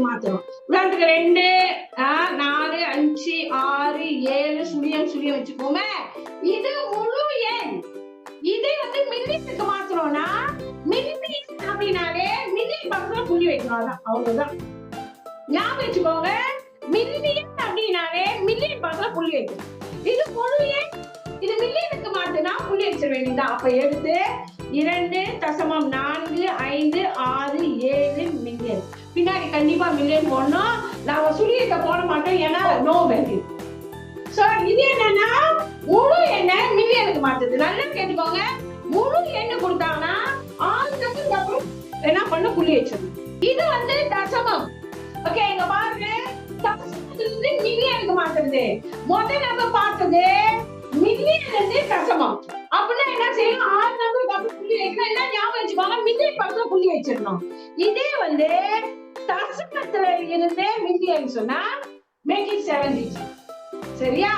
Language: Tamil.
மில்லியனுக்கு மாத்துறோம் உதாரணத்துக்கு ரெண்டு நாலு அஞ்சு ஆறு ஏழு சுழியம் சுழியம் வச்சுக்கோமே. இது முழு எண். இதே வந்து மில்லியனுக்கு மாத்துறோம்னா மில்லியன் அப்படின்னாலே மில்லியன் பக்கத்துல புள்ளி வைக்கணும். அதான் அவ்வளவுதான். ஞாபகம் வச்சுக்கோங்க. மில்லியன் அப்படின்னாலே மில்லியன் பக்கத்துல புள்ளி வைக்கணும். இது முழு எண். இது மில்லியனுக்கு மாத்துனா புள்ளி வச்சிட வேண்டியதுதான். அப்ப எடுத்து இரண்டு தசமம் நான்கு ஐந்து ஆறு ஏழு மில்லியன். பின்னாடி கண்டிப்பா மில்லியன் போடணும். நாம சுழியத்தை போட மாட்டோம் ஏன்னா நோ வேல்யூ சோ இது என்னன்னா முழு எண்ணெய் மில்லியனுக்கு மாத்துது. நல்லா கேட்டுக்கோங்க. முழு எண்ணெய் கொடுத்தாங்கன்னா ஆறு அப்புறம் என்ன பண்ண? புள்ளி வச்சிடணும் இது வந்து தசமம். ஓகே இங்க பாருங்க. தசமத்திலிருந்து மில்லியனுக்கு மாத்துறது. முதல்ல நம்ம பார்த்தது மில்லியன் இருந்து தசமம். அப்படின்னா என்ன செய்யணும் ஆறு நம்பருக்கு அப்புறம் புள்ளி வைக்கணும். என்ன ஞாபகம் வச்சுக்கோங்க. மில்லியன் பக்கத்துல புள்ளி வச்சிடணும். இதே வந்து இருந்தே மில்லியன் சொன்னா மேக் இட் செவன் டிஜிட் சரியா?